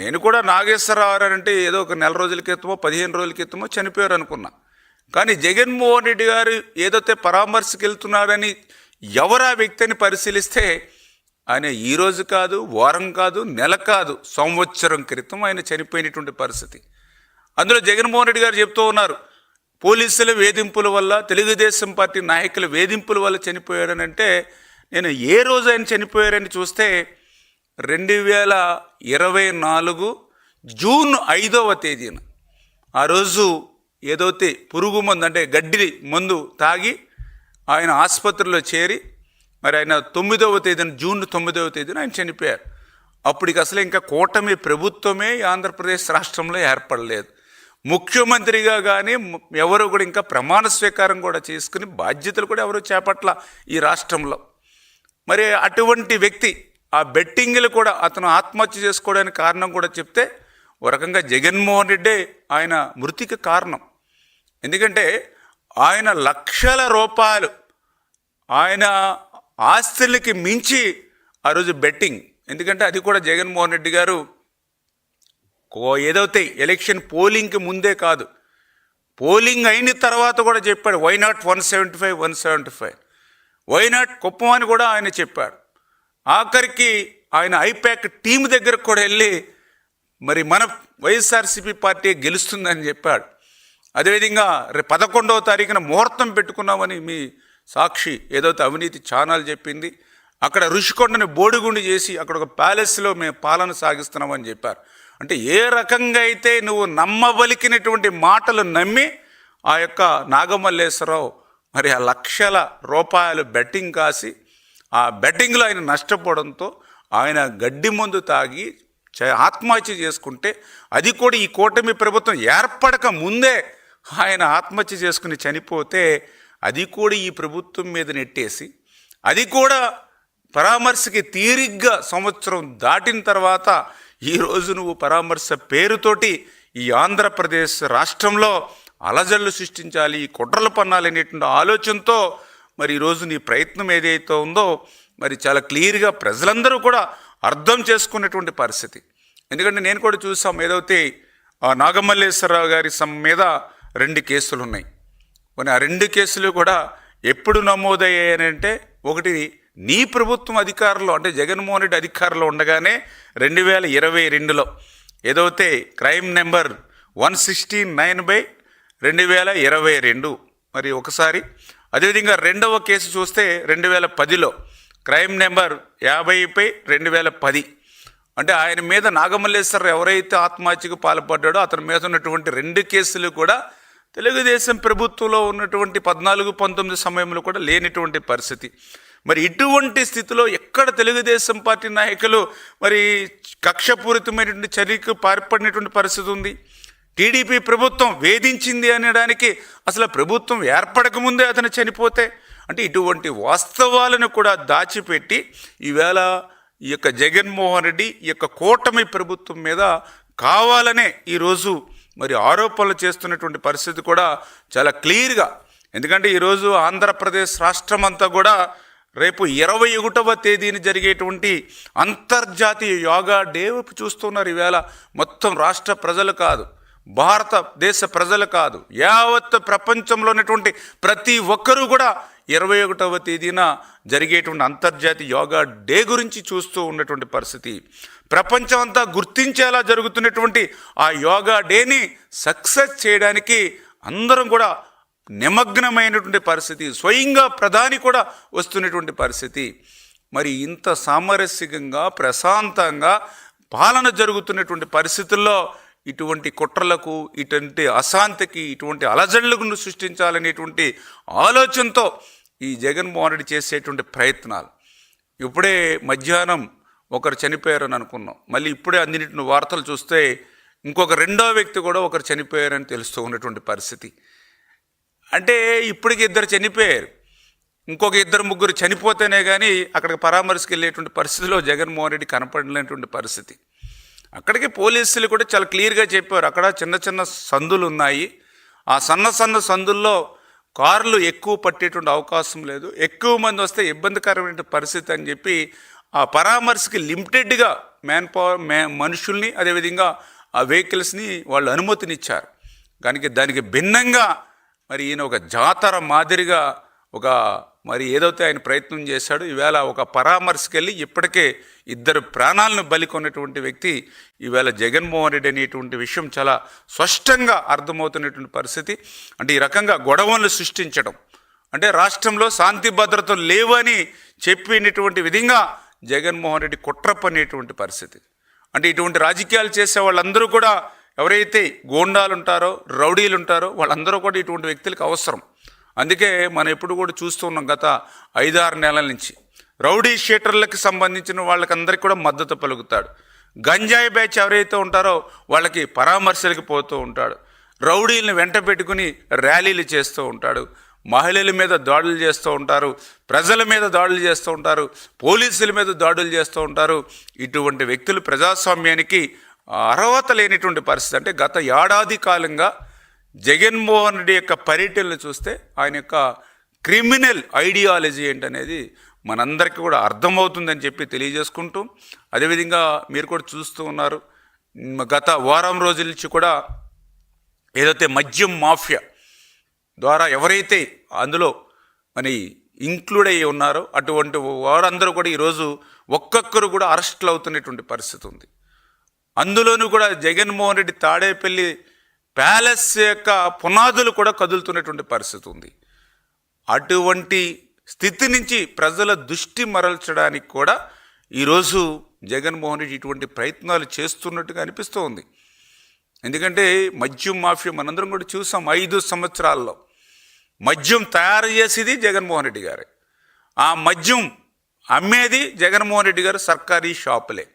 నేను కూడా నాగేశ్వరరావు అంటే ఏదో ఒక నెల రోజుల క్రితమో పదిహేను రోజుల క్రితమో చనిపోయారు అనుకున్నా. కానీ జగన్మోహన్ రెడ్డి గారు ఏదైతే పరామర్శకు వెళ్తున్నాడని ఎవరు ఆ వ్యక్తిని పరిశీలిస్తే ఆయన ఈ రోజు కాదు వారం కాదు నెల కాదు సంవత్సరం క్రితం ఆయన చనిపోయినటువంటి పరిస్థితి. అందులో జగన్మోహన్ రెడ్డి గారు చెప్తూ ఉన్నారు పోలీసుల వేధింపుల వల్ల తెలుగుదేశం పార్టీ నాయకుల వేధింపుల వల్ల చనిపోయాడనంటే నేను ఏ రోజు ఆయన చనిపోయారని చూస్తే రెండు వేల ఇరవై నాలుగు జూన్ ఐదవ తేదీన. ఆ రోజు ఏదైతే పురుగు మందు అంటే గడ్డి మందు తాగి ఆయన ఆసుపత్రిలో చేరి మరి ఆయన తొమ్మిదవ తేదీన జూన్ తొమ్మిదవ తేదీన ఆయన చనిపోయారు. అప్పటికి అసలు ఇంకా కూటమి ప్రభుత్వమే ఆంధ్రప్రదేశ్ రాష్ట్రంలో ఏర్పడలేదు. ముఖ్యమంత్రిగా కానీ ఎవరు కూడా ఇంకా ప్రమాణ స్వీకారం కూడా చేసుకుని బాధ్యతలు కూడా ఎవరు చేపట్ల ఈ రాష్ట్రంలో. మరి అటువంటి వ్యక్తి ఆ బెట్టింగ్లు కూడా అతను ఆత్మహత్య చేసుకోవడానికి కారణం కూడా చెప్తే ఒక రకంగా జగన్మోహన్ రెడ్డే ఆయన మృతికి కారణం. ఎందుకంటే ఆయన లక్షల రూపాయలు ఆయన ఆస్తులకి మించి ఆ రోజు బెట్టింగ్. ఎందుకంటే అది కూడా జగన్మోహన్ రెడ్డి గారు కో- ఏదైతే ఎలక్షన్ పోలింగ్కి ముందే కాదు. పోలింగ్ అయిన తర్వాత కూడా చెప్పాడు why not one seventy five one seventy five why not Kuppam అని కూడా ఆయన చెప్పాడు. ఆఖరికి ఆయన ఐప్యాక్ టీం దగ్గరకు కూడా వెళ్ళి మరి మన వైఎస్ఆర్సీపీ పార్టీ గెలుస్తుందని చెప్పాడు. అదేవిధంగా రేపు పదకొండవ తారీఖున ముహూర్తం పెట్టుకున్నామని మీ సాక్షి ఏదైతే అవినీతి ఛానల్ చెప్పింది. అక్కడ ఋషికొండని బోడిగుండి చేసి అక్కడ ఒక ప్యాలెస్లో మేము పాలన సాగిస్తున్నామని చెప్పారు. అంటే ఏ రకంగా అయితే నువ్వు నమ్మబలికినటువంటి మాటలు నమ్మి ఆ యొక్క నాగమల్లేశ్వరరావు మరి ఆ లక్షల రూపాయలు బెట్టింగ్ కాసి ఆ బెట్టింగ్లో ఆయన నష్టపోవడంతో ఆయన గడ్డి మందు తాగి చ- ఆత్మహత్య చేసుకుంటే అది కూడా ఈ కూటమి ప్రభుత్వం ఏర్పడక ముందే ఆయన ఆత్మహత్య చేసుకుని చనిపోతే అది కూడా ఈ ప్రభుత్వం మీద నెట్టేసి అది కూడా పరామర్శకి తీరిగ్గా సంవత్సరం దాటిన తర్వాత ఈరోజు నువ్వు పరామర్శ పేరుతోటి ఈ ఆంధ్రప్రదేశ్ రాష్ట్రంలో అలజళ్ళు సృష్టించాలి కుట్రలు పన్నాలనేటువంటి ఆలోచనతో మరి ఈరోజు నీ ప్రయత్నం ఏదైతే ఉందో మరి చాలా క్లియర్గా ప్రజలందరూ కూడా అర్థం చేసుకునేటువంటి పరిస్థితి. ఎందుకంటే నేను కూడా చూసాం ఏదైతే నాగమల్లేశ్వరరావు గారి సమ్ మీద రెండు కేసులు ఉన్నాయి. కొన్ని ఆ రెండు కేసులు కూడా ఎప్పుడు నమోదయ్యాయంటే ఒకటి నీ ప్రభుత్వం అధికారంలో అంటే జగన్మోహన్ రెడ్డి అధికారంలో ఉండగానే రెండు వేల ఇరవై రెండులో ఏదైతే crime number one sixty nine by రెండు వేల ఇరవై రెండు. మరి ఒకసారి అదేవిధంగా రెండవ కేసు చూస్తే రెండు వేల పదిలో క్రైమ్ నెంబర్ యాభైపై రెండు వేల పది అంటే ఆయన మీద నాగమల్లేశ్వర ఎవరైతే ఆత్మహత్యకు పాల్పడ్డాడో అతని మీద ఉన్నటువంటి రెండు కేసులు కూడా తెలుగుదేశం ప్రభుత్వంలో ఉన్నటువంటి పద్నాలుగు పంతొమ్మిది సమయంలో కూడా లేనిటువంటి పరిస్థితి. మరి ఇటువంటి స్థితిలో ఎక్కడ తెలుగుదేశం పార్టీ నాయకులు మరి కక్షపూరితమైనటువంటి చర్యకు పాల్పడినటువంటి పరిస్థితి ఉంది? టీడీపీ ప్రభుత్వం వేధించింది అనడానికి అసలు ప్రభుత్వం ఏర్పడకముందే అతను చనిపోతే? అంటే ఇటువంటి వాస్తవాలను కూడా దాచిపెట్టి ఈవేళ ఈ యొక్క జగన్మోహన్ రెడ్డి ఈ యొక్క కూటమి ప్రభుత్వం మీద కావాలనే ఈరోజు మరి ఆరోపణలు చేస్తున్నటువంటి పరిస్థితి కూడా చాలా క్లియర్గా. ఎందుకంటే ఈరోజు ఆంధ్రప్రదేశ్ రాష్ట్రం అంతా కూడా రేపు ఇరవై ఒకటవ తేదీని జరిగేటువంటి అంతర్జాతీయ యోగా డే చూస్తున్నారు ఈవేళ. మొత్తం రాష్ట్ర ప్రజలు కాదు. భారతదేశ ప్రజలు కాదు యావత్ ప్రపంచంలో ఉన్నటువంటి ప్రతి ఒక్కరూ కూడా ఇరవై ఒకటవ తేదీన జరిగేటువంటి అంతర్జాతీయ యోగా డే గురించి చూస్తూ ఉన్నటువంటి పరిస్థితి. ప్రపంచం అంతా గుర్తించేలా జరుగుతున్నటువంటి ఆ యోగా డేని సక్సెస్ చేయడానికి అందరం కూడా నిమగ్నమైనటువంటి పరిస్థితి స్వయంగా ప్రధాని కూడా వస్తున్నటువంటి పరిస్థితి. మరి ఇంత సామరస్యంగా ప్రశాంతంగా పాలన జరుగుతున్నటువంటి పరిస్థితుల్లో ఇటువంటి కుట్రలకు ఇటువంటి అశాంతికి ఇటువంటి అలజడులకు సృష్టించాలనేటువంటి ఆలోచనతో ఈ జగన్మోహన్ రెడ్డి చేసేటువంటి ప్రయత్నాలు. ఇప్పుడే మధ్యాహ్నం ఒకరు చనిపోయారని అనుకున్నాం. మళ్ళీ ఇప్పుడే అందినటువంటి వార్తలు చూస్తే ఇంకొక రెండో వ్యక్తి కూడా ఒకరు చనిపోయారని తెలుస్తూ ఉన్నటువంటి పరిస్థితి. అంటే ఇప్పటికి ఇద్దరు చనిపోయారు. ఇంకొక ఇద్దరు ముగ్గురు చనిపోతేనే కానీ అక్కడికి పరామర్శకు వెళ్ళేటువంటి పరిస్థితిలో జగన్మోహన్ రెడ్డి కనపడలేటువంటి పరిస్థితి. అక్కడికి పోలీసులు కూడా చాలా క్లియర్గా చెప్పారు. అక్కడ చిన్న చిన్న సందులు ఉన్నాయి ఆ సన్న సన్న సందుల్లో కార్లు ఎక్కువ పట్టేటువంటి అవకాశం లేదు. ఎక్కువ మంది వస్తే ఇబ్బందికరమైన పరిస్థితి అని చెప్పి ఆ పరామర్శకి లిమిటెడ్గా మ్యాన్ పవర్ మ్యా మనుషుల్ని అదేవిధంగా ఆ వెహికల్స్ని వాళ్ళు అనుమతినిచ్చారు. దానికి దానికి భిన్నంగా మరి ఈయన ఒక జాతర మాదిరిగా ఒక మరి ఏదైతే ఆయన ప్రయత్నం చేశాడు ఈవేళ ఒక పరామర్శకెళ్ళి ఇప్పటికే ఇద్దరు ప్రాణాలను బలికొన్నటువంటి వ్యక్తి ఈవేళ జగన్మోహన్ రెడ్డి అనేటువంటి విషయం చాలా స్పష్టంగా అర్థమవుతున్నటువంటి పరిస్థితి. అంటే ఈ రకంగా గొడవలను సృష్టించడం. అంటే రాష్ట్రంలో శాంతి భద్రతలు లేవని చెప్పినటువంటి విధంగా జగన్మోహన్ రెడ్డి కుట్ర పనేటువంటి పరిస్థితి. అంటే ఇటువంటి రాజకీయాలు చేసే వాళ్ళందరూ కూడా ఎవరైతే గోండాలు ఉంటారో రౌడీలు ఉంటారో వాళ్ళందరూ కూడా ఇటువంటి వ్యక్తులకు అవసరం. అందుకే మనం ఎప్పుడు కూడా చూస్తున్నాం గత ఐదారు నెలల నుంచి. రౌడీ షీటర్లకు సంబంధించిన వాళ్ళకందరికీ కూడా మద్దతు పలుకుతాడు. గంజాయి బ్యాచ్ ఎవరైతే ఉంటారో వాళ్ళకి పరామర్శలకు పోతూ ఉంటాడు. రౌడీలను వెంట పెట్టుకుని ర్యాలీలు చేస్తూ ఉంటాడు. మహిళల మీద దాడులు చేస్తూ ఉంటారు. ప్రజల మీద దాడులు చేస్తూ ఉంటారు. పోలీసుల మీద దాడులు చేస్తూ ఉంటారు. ఇటువంటి వ్యక్తులు ప్రజాస్వామ్యానికి అర్హత లేనిటువంటి పరిస్థితి. అంటే గత ఏడాది కాలంగా జగన్మోహన్ రెడ్డి యొక్క పర్యటనలు చూస్తే ఆయన యొక్క క్రిమినల్ ఐడియాలజీ ఏంటనేది మనందరికీ కూడా అర్థమవుతుందని చెప్పి తెలియజేసుకుంటూ అదేవిధంగా మీరు కూడా చూస్తూ ఉన్నారు గత వారం రోజుల నుంచి కూడా ఏదైతే మద్యం మాఫియా ద్వారా ఎవరైతే అందులో మరి ఇంక్లూడ్ అయ్యి ఉన్నారో అటువంటి వారందరూ కూడా ఈరోజు ఒక్కొక్కరు కూడా అరెస్టులు అవుతున్నటువంటి పరిస్థితి ఉంది. అందులోనూ కూడా జగన్మోహన్ రెడ్డి తాడేపల్లి ప్యాలెస్ యొక్క పునాదులు కూడా కదులుతున్నటువంటి పరిస్థితి ఉంది. అటువంటి స్థితి నుంచి ప్రజల దృష్టి మరల్చడానికి కూడా ఈరోజు జగన్మోహన్ రెడ్డి ఇటువంటి ప్రయత్నాలు చేస్తున్నట్టుగా అనిపిస్తూ ఉంది ఎందుకంటే మద్యం మాఫియా మనందరం కూడా చూసాం ఐదు సంవత్సరాల్లో. మద్యం తయారు చేసేది జగన్మోహన్ రెడ్డి గారే. ఆ మద్యం అమ్మేది జగన్మోహన్ రెడ్డి గారు సర్కారీ షాపులే.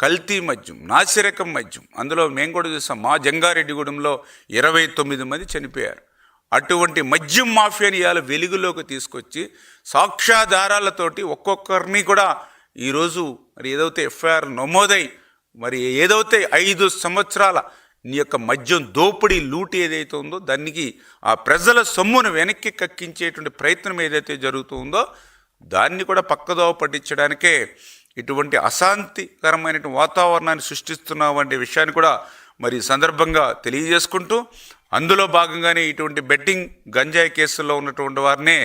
కల్తీ మద్యం నాసిరకం మద్యం. అందులో మేము కూడా చూసాం మా జంగారెడ్డిగూడెంలో ఇరవై తొమ్మిది మంది చనిపోయారు. అటువంటి మద్యం మాఫియాని ఇవాళ వెలుగులోకి తీసుకొచ్చి సాక్ష్యాధారాలతోటి ఒక్కొక్కరిని కూడా ఈరోజు మరి ఏదైతే ఎఫ్ఐఆర్ నమోదై మరి ఏదైతే ఐదు సంవత్సరాల నీ యొక్క మద్యం దోపిడీ లూటి ఏదైతే ఉందో దానికి ఆ ప్రజల సొమ్మును వెనక్కి కక్కించేటువంటి ప్రయత్నం ఏదైతే జరుగుతుందో దాన్ని కూడా పక్కదోవ పట్టించడానికే ఇటువంటి అశాంతికరమైన వాతావరణాన్ని సృష్టిస్తున్నావు వంటి విషయాన్ని కూడా మరి సందర్భంగా తెలియజేసుకుంటూ అందులో భాగంగానే ఇటువంటి బెట్టింగ్ గంజాయి కేసుల్లో ఉన్నటువంటి వారినే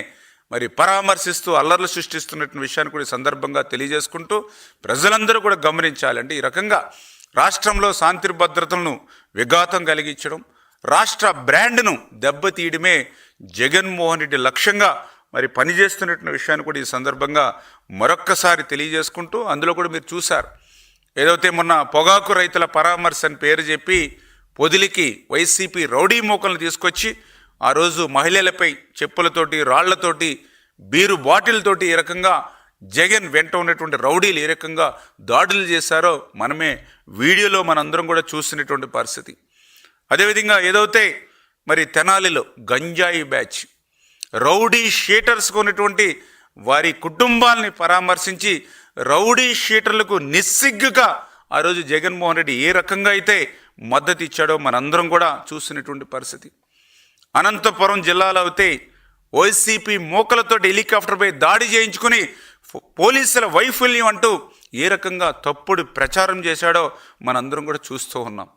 మరి పరామర్శిస్తూ అల్లర్లు సృష్టిస్తున్నటువంటి విషయాన్ని కూడా సందర్భంగా తెలియజేసుకుంటూ ప్రజలందరూ కూడా గమనించాలంటే ఈ రకంగా రాష్ట్రంలో శాంతి భద్రతలను విఘాతం కలిగించడం రాష్ట్ర బ్రాండ్ను దెబ్బతీయడమే జగన్మోహన్ రెడ్డి లక్ష్యంగా మరి పనిచేస్తున్నటువంటి విషయాన్ని కూడా ఈ సందర్భంగా మరొక్కసారి తెలియజేసుకుంటూ అందులో కూడా మీరు చూశారు. ఏదైతే మొన్న పొగాకు రైతుల పరామర్శ అని పేరు చెప్పి పొదిలికి వైసీపీ రౌడీ మోకలను తీసుకొచ్చి ఆ రోజు మహిళలపై చెప్పులతోటి రాళ్ళతోటి బీరు బాటిల్తోటి ఈ రకంగా జగన్ వెంట ఉన్నటువంటి రౌడీలు ఏ రకంగా దాడులు చేశారో మనమే వీడియోలో మనందరం కూడా చూసినటువంటి పరిస్థితి. అదేవిధంగా ఏదైతే మరి తెనాలిలో గంజాయి బ్యాచ్ రౌడీ షీటర్స్ ఉన్నటువంటి వారి కుటుంబాల్ని పరామర్శించి రౌడీ షీటర్లకు నిస్సిగ్గుగా ఆ రోజు జగన్మోహన్ రెడ్డి ఏ రకంగా అయితే మద్దతు ఇచ్చాడో మనందరం కూడా చూసినటువంటి పరిస్థితి. అనంతపురం జిల్లాలో అయితే వైసీపీ మోకలతో హెలికాప్టర్పై దాడి చేయించుకుని ఫో- పోలీసుల వైఫల్యం అంటూ ఏ రకంగా తప్పుడు ప్రచారం చేశాడో మనందరం కూడా చూస్తూ ఉన్నాం.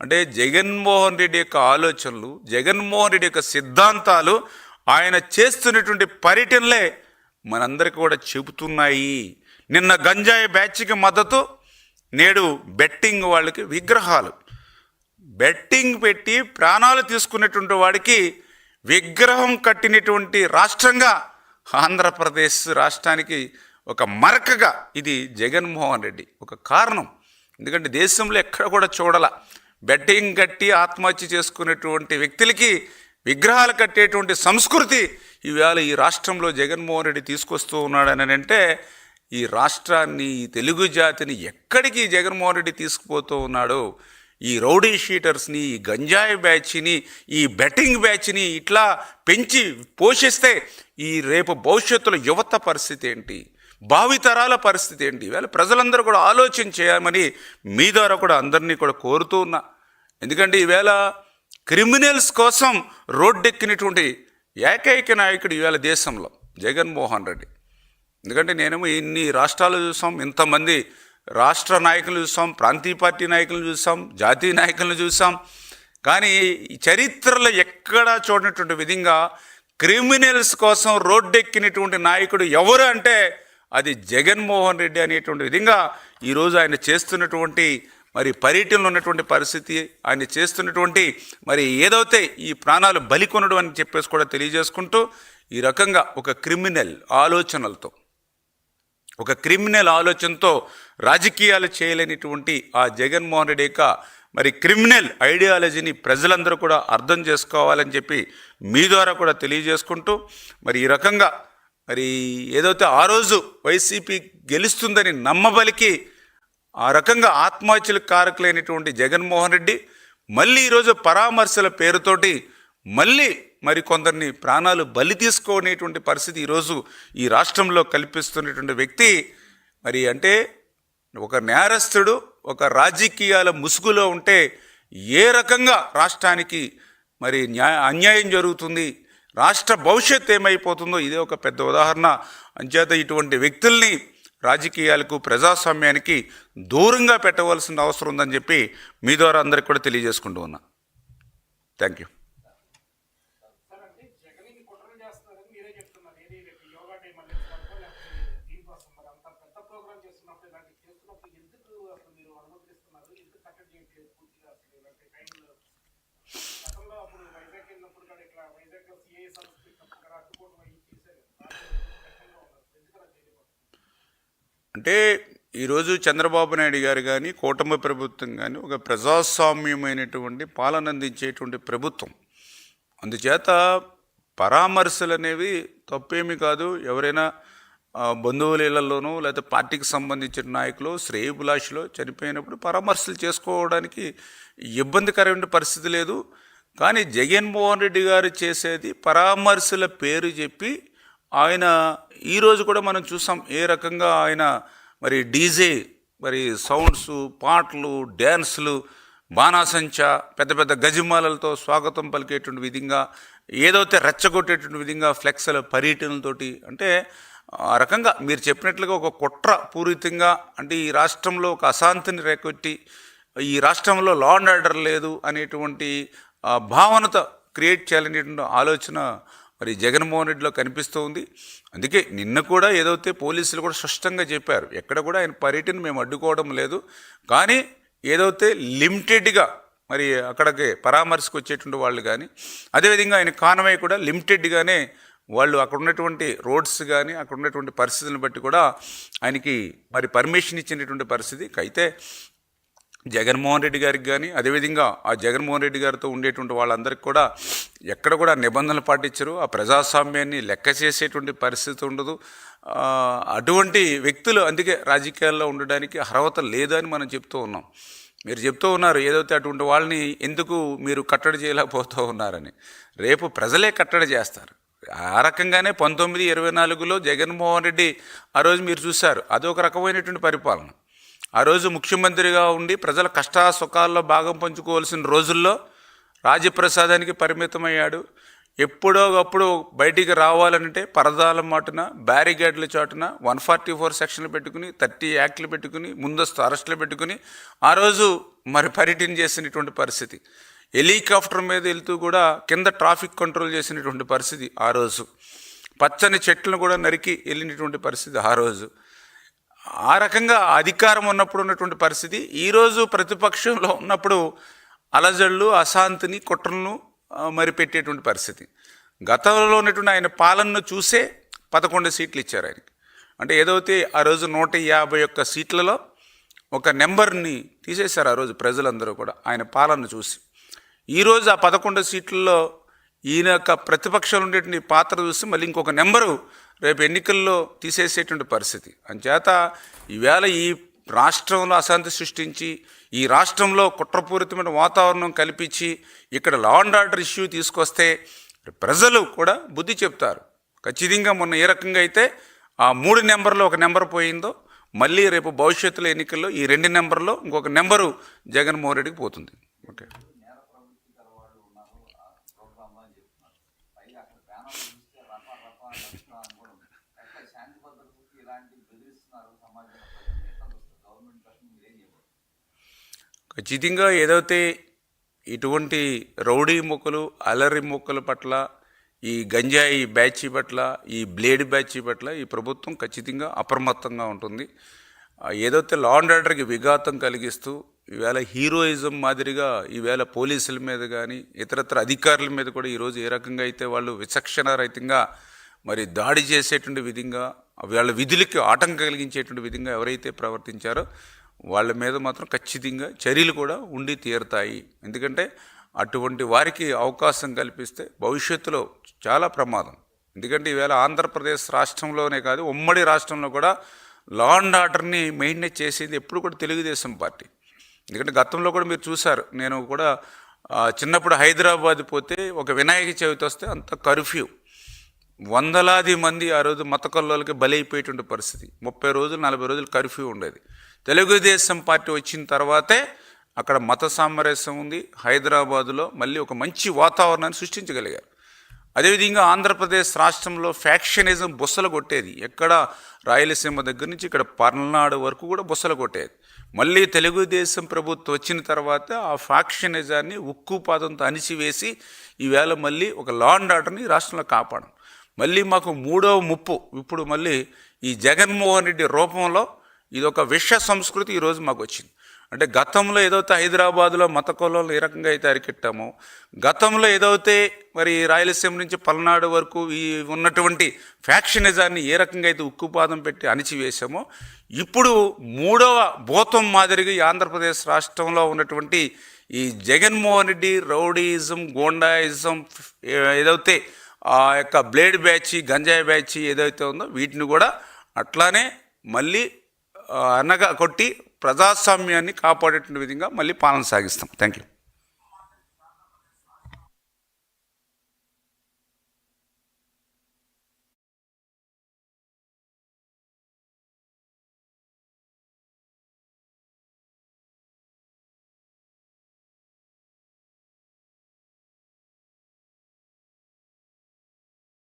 అంటే జగన్మోహన్ రెడ్డి యొక్క ఆలోచనలు జగన్మోహన్ రెడ్డి యొక్క సిద్ధాంతాలు ఆయన చేస్తున్నటువంటి పర్యటనలే మనందరికీ కూడా చెబుతున్నాయి. నిన్న గంజాయి బ్యాచ్కి మద్దతు నేడు బెట్టింగ్ వాళ్ళకి విగ్రహాలు. బెట్టింగ్ పెట్టి ప్రాణాలు తీసుకున్నటువంటి వాడికి విగ్రహం కట్టినటువంటి రాష్ట్రంగా ఆంధ్రప్రదేశ్ రాష్ట్రానికి ఒక మరకగా ఇది జగన్మోహన్ రెడ్డి ఒక కారణం. ఎందుకంటే దేశంలో ఎక్కడ కూడా చూడాల. బెట్టింగ్ కట్టి ఆత్మహత్య చేసుకునేటువంటి వ్యక్తులకి విగ్రహాలు కట్టేటువంటి సంస్కృతి ఈవేళ ఈ రాష్ట్రంలో జగన్మోహన్ రెడ్డి తీసుకొస్తూ ఉన్నాడని అంటే ఈ రాష్ట్రాన్ని ఈ తెలుగు జాతిని ఎక్కడికి జగన్మోహన్ రెడ్డి తీసుకుపోతూ ఉన్నాడో? ఈ రౌడీ షీటర్స్ని ఈ గంజాయి బ్యాచ్ని ఈ బెట్టింగ్ బ్యాచ్ని ఇట్లా పెంచి పోషిస్తే ఈ రేపు భవిష్యత్తులో యువత పరిస్థితి ఏంటి? భావితరాల పరిస్థితి ఏంటి? ఇవాళ ప్రజలందరూ కూడా ఆలోచన చేయమని మీ ద్వారా కూడా అందరినీ కూడా కోరుతూ ఉన్నా. ఎందుకంటే ఈవేళ క్రిమినల్స్ కోసం రోడ్డెక్కినటువంటి ఏకైక నాయకుడు ఇవాళ దేశంలో జగన్మోహన్ రెడ్డి. ఎందుకంటే నేనేమో ఇన్ని రాష్ట్రాలు చూసాం ఇంతమంది రాష్ట్ర నాయకులను చూసాం ప్రాంతీయ పార్టీ నాయకులను చూసాం జాతీయ నాయకులను చూసాం. కానీ చరిత్రలో ఎక్కడా చూడనటువంటి విధంగా క్రిమినల్స్ కోసం రోడ్డెక్కినటువంటి నాయకుడు ఎవరు అంటే అది జగన్మోహన్ రెడ్డి అనేటువంటి విధంగా ఈరోజు ఆయన చేస్తున్నటువంటి మరి పర్యటనలో ఉన్నటువంటి పరిస్థితి ఆయన చేస్తున్నటువంటి మరి ఏదైతే ఈ ప్రాణాలు బలి కొనడం అని చెప్పేసి కూడా తెలియజేసుకుంటూ ఈ రకంగా ఒక క్రిమినల్ ఆలోచనలతో ఒక క్రిమినల్ ఆలోచనతో రాజకీయాలు చేయలేనిటువంటి ఆ జగన్మోహన్ రెడ్డి యొక్క మరి క్రిమినల్ ఐడియాలజీని ప్రజలందరూ కూడా అర్థం చేసుకోవాలని చెప్పి మీ ద్వారా కూడా తెలియజేసుకుంటూ మరి ఈ రకంగా మరి ఏదైతే ఆ రోజు వైసీపీ గెలుస్తుందని నమ్మబలికి ఆ రకంగా ఆత్మహత్యలకు కారకులైనటువంటి జగన్మోహన్ రెడ్డి మళ్ళీ ఈరోజు పరామర్శల పేరుతోటి మళ్ళీ మరి కొందరిని ప్రాణాలు బలి తీసుకునేటువంటి పరిస్థితి ఈరోజు ఈ రాష్ట్రంలో కల్పిస్తున్నటువంటి వ్యక్తి మరి అంటే ఒక నేరస్తుడు ఒక రాజకీయాల ముసుగులో ఉంటే ఏ రకంగా రాష్ట్రానికి మరి న్యాయ అన్యాయం జరుగుతుంది రాష్ట్ర భవిష్యత్ ఏమైపోతుందో ఇదే ఒక పెద్ద ఉదాహరణ. అంచేత ఇటువంటి వ్యక్తుల్ని రాజకీయాలకు ప్రజాస్వామ్యానికి దూరంగా పెట్టవలసిన అవసరం ఉందని చెప్పి మీ ద్వారా అందరికి కూడా తెలియజేసుకుంటూ ఉన్నా. థ్యాంక్ యూ అప్పుడు వైజాగ్ వెళ్ళినప్పుడు కూడా ఇట్లా వైజాగ్ సిఐ సంస్థ అడ్డుకోవడం చేశారు కష్టంగా ఉన్నారు ఎందుకు అలా చేయలేదు అంటే ఈరోజు చంద్రబాబు నాయుడు గారు కానీ కూటమి ప్రభుత్వం కానీ ఒక ప్రజాస్వామ్యమైనటువంటి పాలన అందించేటువంటి ప్రభుత్వం. అందుచేత పరామర్శలు అనేవి తప్పేమీ కాదు. ఎవరైనా బంధువుల ఇళ్ళలోనూ లేకపోతే పార్టీకి సంబంధించిన నాయకులు శ్రేయభిలాషులు చనిపోయినప్పుడు పరామర్శలు చేసుకోవడానికి ఇబ్బందికరమైన పరిస్థితి లేదు. కానీ జగన్మోహన్ రెడ్డి గారు చేసేది పరామర్శల పేరు చెప్పి ఆయన ఈరోజు కూడా మనం చూసాం ఏ రకంగా ఆయన మరి డీజే మరి సౌండ్స్ పాటలు డ్యాన్సులు బాణాసంచ పెద్ద పెద్ద గజిమాలలతో స్వాగతం పలికేటువంటి విధంగా ఏదైతే రెచ్చగొట్టేటువంటి విధంగా ఫ్లెక్స్ల పర్యటనలతోటి అంటే ఆ రకంగా మీరు చెప్పినట్లుగా ఒక కుట్ర పూరితంగా అంటే ఈ రాష్ట్రంలో ఒక అశాంతిని రేకొట్టి ఈ రాష్ట్రంలో లా అండ్ ఆర్డర్ లేదు అనేటువంటి భావనతో క్రియేట్ చేయాలనేటువంటి ఆలోచన మరి జగన్మోహన్ రెడ్డిలో కనిపిస్తూ ఉంది. అందుకే నిన్న కూడా ఏదైతే పోలీసులు కూడా స్పష్టంగా చెప్పారు ఎక్కడ కూడా ఆయన పర్యటన మేము అడ్డుకోవడం లేదు. కానీ ఏదైతే లిమిటెడ్గా మరి అక్కడికి పరామర్శకు వచ్చేటువంటి వాళ్ళు కానీ అదేవిధంగా ఆయన కాన్వాయ్ కూడా లిమిటెడ్గానే వాళ్ళు అక్కడ ఉన్నటువంటి రోడ్స్ కానీ అక్కడ ఉన్నటువంటి పరిస్థితులను బట్టి కూడా ఆయనకి మరి పర్మిషన్ ఇచ్చినటువంటి పరిస్థితి. అయితే జగన్మోహన్ రెడ్డి గారికి కానీ అదేవిధంగా ఆ జగన్మోహన్ రెడ్డి గారితో ఉండేటువంటి వాళ్ళందరికీ కూడా ఎక్కడ కూడా నిబంధనలు పాటించరు. ఆ ప్రజాస్వామ్యాన్ని లెక్క చేసేటువంటి పరిస్థితి ఉండదు. అటువంటి వ్యక్తులు అందుకే రాజకీయాల్లో ఉండడానికి అర్హత లేదని మనం చెప్తూ ఉన్నాం. మీరు చెప్తూ ఉన్నారు ఏదైతే అటువంటి వాళ్ళని ఎందుకు మీరు కట్టడి చేయలేకపోతూ ఉన్నారని. రేపు ప్రజలే కట్టడి చేస్తారు. ఆ రకంగానే పంతొమ్మిది ఇరవై నాలుగులో జగన్మోహన్ రెడ్డి ఆ రోజు మీరు చూశారు. అదొక రకమైనటువంటి పరిపాలన. ఆ రోజు ముఖ్యమంత్రిగా ఉండి ప్రజల కష్ట సుఖాల్లో భాగం పంచుకోవాల్సిన రోజుల్లో రాజప్రసాదానికి పరిమితమయ్యాడు. ఎప్పుడో అప్పుడు బయటికి రావాలంటే పరదాల మాటున బ్యారిగేడ్ల చాటున వన్ ఫార్టీ ఫోర్ సెక్షన్లు పెట్టుకుని థర్టీ యాక్ట్లు పెట్టుకుని ముందస్తు అరెస్టులు పెట్టుకుని ఆ రోజు మరి పర్యటన చేసినటువంటి పరిస్థితి. హెలికాప్టర్ మీద వెళ్తూ కూడా కింద ట్రాఫిక్ కంట్రోల్ చేసినటువంటి పరిస్థితి ఆ రోజు. పచ్చని చెట్లను కూడా నరికి వెళ్ళినటువంటి పరిస్థితి ఆ రోజు. ఆ రకంగా అధికారం ఉన్నప్పుడు ఉన్నటువంటి పరిస్థితి. ఈరోజు ప్రతిపక్షంలో ఉన్నప్పుడు అలజళ్ళు అశాంతిని కుట్రలను మరి పెట్టేటువంటి పరిస్థితి. గతంలో ఉన్నటువంటి ఆయన పాలనను చూసే పదకొండు సీట్లు ఇచ్చారు ఆయనకి. అంటే ఏదైతే ఆ రోజు నూట యాభై ఒక్క సీట్లలో ఒక నెంబర్ని తీసేశారు ఆ రోజు ప్రజలందరూ కూడా ఆయన పాలనను చూసి. ఈరోజు ఆ పదకొండు సీట్లలో ఈయన యొక్క ప్రతిపక్షంలో ఉండేటువంటి పాత్ర చూసి మళ్ళీ ఇంకొక నెంబరు రేపు ఎన్నికల్లో తీసేసేటువంటి పరిస్థితి. అంచేత ఈవేళ ఈ రాష్ట్రంలో అశాంతి సృష్టించి ఈ రాష్ట్రంలో కుట్రపూరితమైన వాతావరణం కల్పించి ఇక్కడ లా అండ్ ఆర్డర్ ఇష్యూ తీసుకొస్తే ప్రజలు కూడా బుద్ధి చెప్తారు. ఖచ్చితంగా మొన్న ఏ రకంగా అయితే ఆ మూడు నెంబర్లో ఒక నెంబర్ పోయిందో మళ్ళీ రేపు భవిష్యత్తులో ఎన్నికల్లో ఈ రెండు నెంబర్లో ఇంకొక నెంబరు జగన్మోహన్ రెడ్డికి పోతుంది. ఓకే నేర ప్రవృత్తి గల వాళ్ళు ఉన్నారు ఆ ప్రోగ్రాంలో అని చెప్తున్నారు పైగా అక్కడ బ్యానర్ చూస్తే రఫా రఫా రఫా అని కూడా ఉంది ఎక్కడ శాంతి భద్రతకి ఇలాంటి బెదిరిస్తున్నారు సమాజంలో ప్రజలు ఎట్లా చూస్తారు గవర్నమెంట్ ఖచ్చితంగా ఏదైతే ఇటువంటి రౌడీ మొక్కలు అలరి మొక్కల పట్ల ఈ గంజాయి బ్యాచ్ పట్ల ఈ బ్లేడ్ బ్యాచ్ పట్ల ఈ ప్రభుత్వం ఖచ్చితంగా అప్రమత్తంగా ఉంటుంది. ఏదైతే లా అండ్ ఆర్డర్కి విఘాతం కలిగిస్తూ ఈవేళ హీరోయిజం మాదిరిగా ఈవేళ పోలీసుల మీద కానీ ఇతరత్ర అధికారుల మీద కూడా ఈరోజు ఏ రకంగా అయితే వాళ్ళు విచక్షణ రహితంగా మరి దాడి చేసేటువంటి విధంగా వాళ్ళ విధులకి ఆటంకం కలిగించేటువంటి విధంగా ఎవరైతే ప్రవర్తించారో వాళ్ళ మీద మాత్రం ఖచ్చితంగా చర్యలు కూడా ఉండి తీరుతాయి. ఎందుకంటే అటువంటి వారికి అవకాశం కల్పిస్తే భవిష్యత్తులో చాలా ప్రమాదం. ఎందుకంటే ఈవేళ ఆంధ్రప్రదేశ్ రాష్ట్రంలోనే కాదు ఉమ్మడి రాష్ట్రంలో కూడా లా అండ్ ఆర్డర్ని మెయింటైన్ చేసేది ఎప్పుడు కూడా తెలుగుదేశం పార్టీ. ఎందుకంటే గతంలో కూడా మీరు చూశారు నేను కూడా చిన్నప్పుడు హైదరాబాద్ పోతే ఒక వినాయక చవితి వస్తే అంత కర్ఫ్యూ. వందలాది మంది ఆ రోజు మత కల్లోలకి బలైపోయేటువంటి పరిస్థితి. ముప్పై రోజులు నలభై రోజులు కర్ఫ్యూ ఉండేది. తెలుగుదేశం పార్టీ వచ్చిన తర్వాతే అక్కడ మత సామరస్యం ఉంది. హైదరాబాదులో మళ్ళీ ఒక మంచి వాతావరణాన్ని సృష్టించగలిగారు. అదేవిధంగా ఆంధ్రప్రదేశ్ రాష్ట్రంలో ఫ్యాక్షనిజం బుస్సలు కొట్టేది. ఎక్కడ? రాయలసీమ దగ్గర నుంచి ఇక్కడ పర్నాడు వరకు కూడా బుస్సలు కొట్టేది. మళ్ళీ తెలుగుదేశం ప్రభుత్వం వచ్చిన తర్వాత ఆ ఫ్యాక్షనిజాన్ని ఉక్కుపాతంతో అణిచివేసి ఈవేళ మళ్ళీ ఒక లాండ్ ఆర్డర్ని రాష్ట్రంలో కాపాడం. మళ్ళీ మాకు మూడవ ముప్పు. ఇప్పుడు మళ్ళీ ఈ జగన్మోహన్ రెడ్డి రూపంలో ఇది ఒక విష సంస్కృతి ఈరోజు మాకు వచ్చింది అంటే గతంలో ఏదైతే హైదరాబాద్లో మత కులంలో ఏ రకంగా అయితే అరికెట్టామో గతంలో ఏదైతే మరి రాయలసీమ నుంచి పల్నాడు వరకు ఈ ఉన్నటువంటి ఫ్యాక్షనిజాన్ని ఏ రకంగా అయితే ఉక్కుపాదం పెట్టి అణిచివేశామో ఇప్పుడు మూడవ భూతం మాదిరిగా ఈ ఆంధ్రప్రదేశ్ రాష్ట్రంలో ఉన్నటువంటి ఈ జగన్మోహన్ రెడ్డి రౌడీయిజం గోండాయిజం ఏదైతే ఆ యొక్క బ్లేడ్ బ్యాచ్ గంజాయి బ్యాచ్ ఏదైతే ఉందో వీటిని కూడా అట్లానే మళ్ళీ అనగా కొట్టి ప్రజాస్వామ్యాన్ని కాపాడేటువంటి విధంగా మళ్ళీ పాలన సాగిస్తాం. Thank you